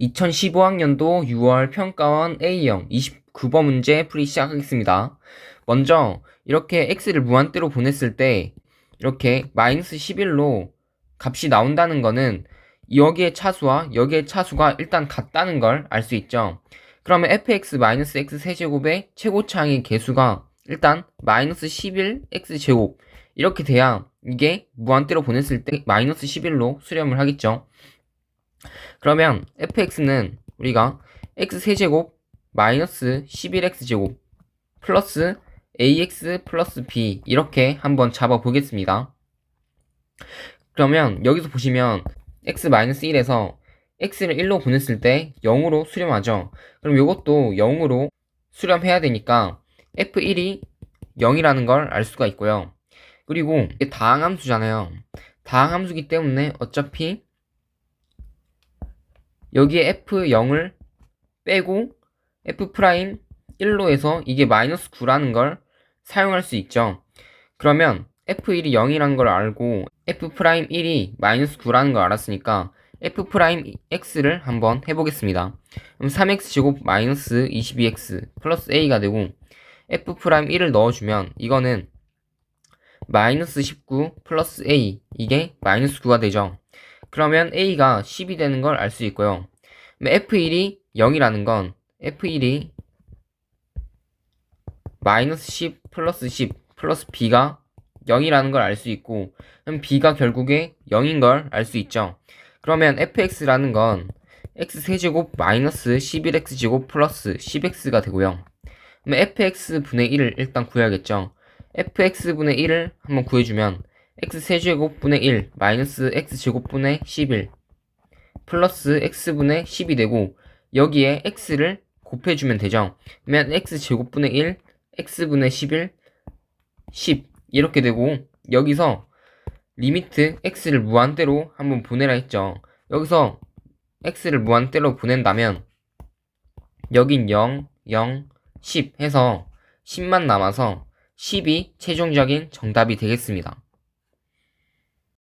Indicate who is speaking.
Speaker 1: 2015학년도 6월 평가원 A형 29번 문제 풀이 시작하겠습니다. 먼저 이렇게 x를 무한대로 보냈을 때 이렇게 마이너스 11로 값이 나온다는 거는 여기의 차수와 여기의 차수가 일단 같다는 걸 알 수 있죠. 그러면 fx 마이너스 x 세제곱의 최고차항의 개수가 일단 마이너스 11 x 제곱 이렇게 돼야 이게 무한대로 보냈을 때 마이너스 11로 수렴을 하겠죠. 그러면 fx는 우리가 x 세제곱 마이너스 11x 제곱 플러스 ax 플러스 b 이렇게 한번 잡아 보겠습니다. 그러면 여기서 보시면 x 마이너스 1에서 x를 1로 보냈을 때 0으로 수렴하죠. 그럼 이것도 0으로 수렴해야 되니까 f1이 0이라는 걸 알 수가 있고요. 그리고 이게 다항함수잖아요. 다항함수기 때문에 어차피 여기에 f0을 빼고 f'1로 해서 이게 마이너스 9라는 걸 사용할 수 있죠. 그러면 f1이 0이라는 걸 알고 f'1이 마이너스 9라는 걸 알았으니까 f'x를 한번 해보겠습니다. 그럼 3x 제곱 마이너스 22x 플러스 a가 되고 f'1을 넣어주면 이거는 마이너스 19 플러스 a 이게 마이너스 9가 되죠. 그러면 a가 10이 되는 걸 알 수 있고요. F1이 0이라는 건 f1이 마이너스 10 플러스 10 플러스 b가 0이라는 걸 알 수 있고 그럼 b가 결국에 0인 걸 알 수 있죠. 그러면 fx라는 건 x세제곱 마이너스 11x제곱 플러스 10x가 되고요. 그럼 fx분의 1을 일단 구해야겠죠. fx분의 1을 한번 구해주면 x세제곱분의 1 마이너스 x제곱분의 11 플러스 x분의 10이 되고 여기에 x를 곱해주면 되죠. 그러면 x제곱분의 1 x분의 11 10 이렇게 되고 여기서 리미트 x를 무한대로 한번 보내라 했죠. 여기서 x를 무한대로 보낸다면 여긴 0, 0, 10 해서 10만 남아서 10이 최종적인 정답이 되겠습니다.